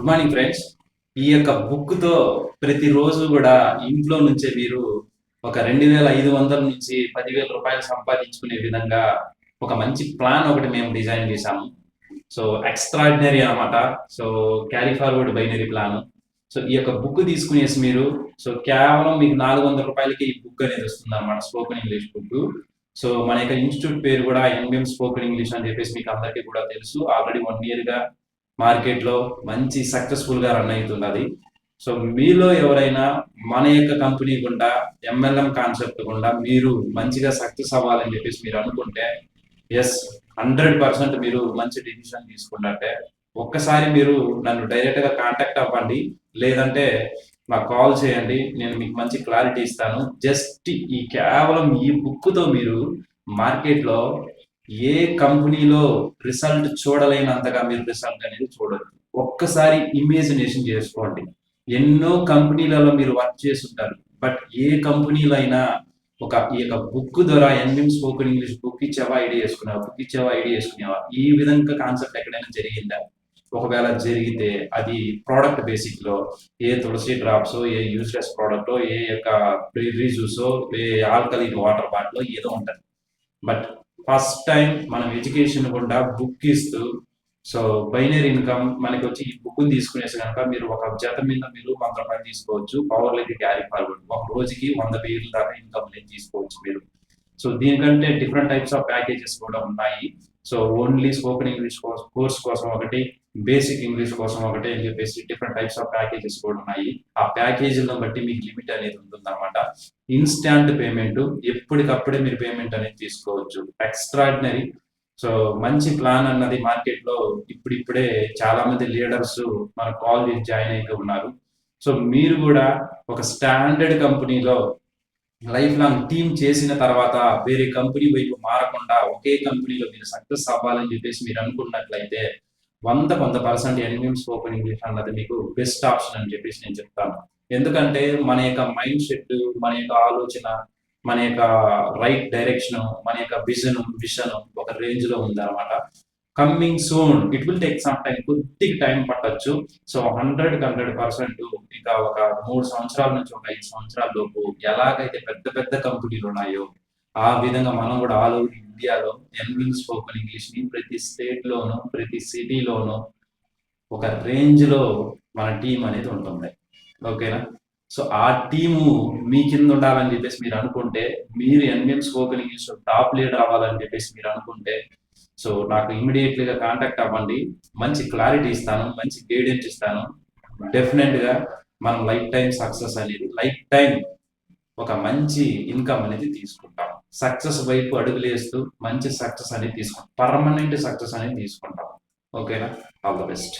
Good morning friends. ఈ యొక్క బుక్తో ప్రతిరోజు కూడా ఇంట్లో నుంచే మీరు ఒక రెండు వేల ఐదు వందల నుంచి పదివేల రూపాయలు సంపాదించుకునే విధంగా ఒక మంచి ప్లాన్ ఒకటి మేము డిజైన్ చేశాము. సో ఎక్స్ట్రాడినరీ అనమాట so carry forward binary plan so ఈ యొక్క బుక్ తీసుకునేసి మీరు సో కేవలం మీకు నాలుగు వందల రూపాయలకి ఈ బుక్ అనేది వస్తుంది అనమాట స్పోకెన్ ఇంగ్లీష్ బుక్ సో మన యొక్క ఇన్స్టిట్యూట్ పేరు కూడా ఎన్బిఎం స్పోకెన్ ఇంగ్లీష్ అని చెప్పేసి మీకు అందరికీ కూడా తెలుసు. ఆల్రెడీ వన్ ఇయర్ మార్కెట్లో మంచి సక్సెస్ఫుల్గా రన్ అవుతున్నది. సో మీలో ఎవరైనా మన యొక్క కంపెనీ గుండా ఎంఎల్ఎం కాన్సెప్ట్ గుండా మీరు మంచిగా సక్సెస్ అవ్వాలని చెప్పేసి మీరు అనుకుంటే ఎస్ హండ్రెడ్ పర్సెంట్ మీరు మంచి డిసిషన్ తీసుకున్నట్టే ఒక్కసారి మీరు నన్ను డైరెక్ట్గా కాంటాక్ట్ అవ్వండి లేదంటే నాకు కాల్ చేయండి నేను మీకు మంచి క్లారిటీ ఇస్తాను. జస్ట్ ఈ కేవలం ఈ బుక్తో మీరు మార్కెట్లో ఏ కంపెనీలో రిజల్ట్ చూడలేనంతగా మీరు రిజల్ట్ అనేది చూడొచ్చు ఒక్కసారి ఇమేజినేషన్ చేసుకోండి. ఎన్నో కంపెనీలలో మీరు వర్క్ చేసి ఉంటారు బట్ ఏ కంపెనీలో అయినా ఒక ఈ యొక్క బుక్ ద్వారా ఎన్ఎం స్పోకెన్ ఇంగ్లీష్ బుక్ ఇచ్చావా ఐడియా చేసుకున్నావా బుక్ ఇచ్చావా ఐడియా చేసుకునేవా ఈ విధంగా కాన్సెప్ట్ ఎక్కడైనా జరిగిందా? ఒకవేళ జరిగితే అది ప్రోడక్ట్ బేసిక్లో ఏ తులసి డ్రాప్స్ ఏ యూస్లెస్ ప్రోడక్ట్ ఏ యొక్క జ్యూసో ఏ ఆల్కలీన్ వాటర్ బాటిల్ ఏదో ఉంటుంది. బట్ ఫస్ట్ టైం మనం ఎడ్యుకేషన్ కూడా బుక్ ఇస్తూ సో బైనరీ ఇన్కమ్ మనకి వచ్చి ఈ బుక్ తీసుకునేసి కనుక మీరు ఒక జత మీద మీరు వంద రూపాయలు తీసుకోవచ్చు. పవర్ లెగ్ క్యారీ ఫార్వర్డ్ ఒక రోజుకి వంద వేలు దాకా ఇన్కమ్ అనేది తీసుకోవచ్చు మీరు. సో దీనికంటే డిఫరెంట్ టైప్స్ ఆఫ్ ప్యాకేజెస్ కూడా ఉన్నాయి. So only spoken English course కోసం ఒకటి బేసిక్ ఇంగ్లీష్ కోసం ఒకటే అని చెప్పేసి డిఫరెంట్ టైప్స్ ఆఫ్ ప్యాకేజెస్ కూడా ఉన్నాయి. ఆ ప్యాకేజీలను బట్టి మీకు లిమిట్ అనేది ఉంటుందన్నమాట. ఇన్స్టాంట్ పేమెంట్ ఎప్పటికప్పుడే మీరు పేమెంట్ అనేది తీసుకోవచ్చు. ఎక్స్ట్రాడినరీ సో మంచి ప్లాన్ అన్నది మార్కెట్లో ఇప్పుడిప్పుడే చాలా మంది లీడర్స్ మన కాల్ చేసి జాయిన్ అయితే ఉన్నారు. సో మీరు కూడా ఒక స్టాండర్డ్ కంపెనీలో లైఫ్ లాంగ్ టీమ్ చేసిన తర్వాత వేరే కంపెనీ వైపు మారకుండా ఒకే కంపెనీలో మీరు సక్సెస్ అవ్వాలని చెప్పేసి మీరు అనుకున్నట్లయితే వంద వంద పర్సెంట్ ఎన్ఎం స్పోకెన్ ఇంగ్లీష్ అన్నది మీకు బెస్ట్ ఆప్షన్ అని చెప్పేసి నేను చెప్తాను. ఎందుకంటే మన యొక్క మైండ్ సెట్ మన యొక్క ఆలోచన మన యొక్క రైట్ డైరెక్షన్ మన యొక్క విజన్ విషన్ ఒక రేంజ్లో ఉందన్నమాట coming soon it will take some time కొద్దిగా టైం పట్టొచ్చు. సో హండ్రెడ్ హండ్రెడ్ పర్సెంట్ ఇంకా ఒక మూడు సంవత్సరాల నుంచి ఒక ఐదు సంవత్సరాల లోపు ఎలాగైతే పెద్ద పెద్ద కంపెనీలు ఉన్నాయో ఆ విధంగా మనం కూడా ఆల్ ఓవర్ ఇండియాలో ఎన్విన్ స్పోకన్ ఇంగ్లీష్ని ప్రతి స్టేట్ లోను ప్రతి సిటీలోను ఒక రేంజ్లో మన టీం అనేది ఉంటుంది. ఓకేనా సో ఆ టీము మీ కింద ఉండాలని చెప్పేసి మీరు అనుకుంటే మీరు NM spoken English top leader అవ్వాలని చెప్పేసి మీరు అనుకుంటే సో నాకు ఇమీడియట్లీ గా కాంటాక్ట్ అవ్వండి. మంచి క్లారిటీ ఇస్తాను మంచి గైడెన్స్ ఇస్తాను. డెఫినెట్గా మనం లైఫ్ టైం సక్సెస్ అనేది లైఫ్ టైం ఒక మంచి ఇన్కమ్ అనేది తీసుకుంటాం. సక్సెస్ వైపు అడుగులేస్తూ మంచి సక్సెస్ అనేది తీసుకుంటాం. పర్మనెంట్ సక్సెస్ అనేది తీసుకుంటాం. ఓకేనా ఆల్ ద బెస్ట్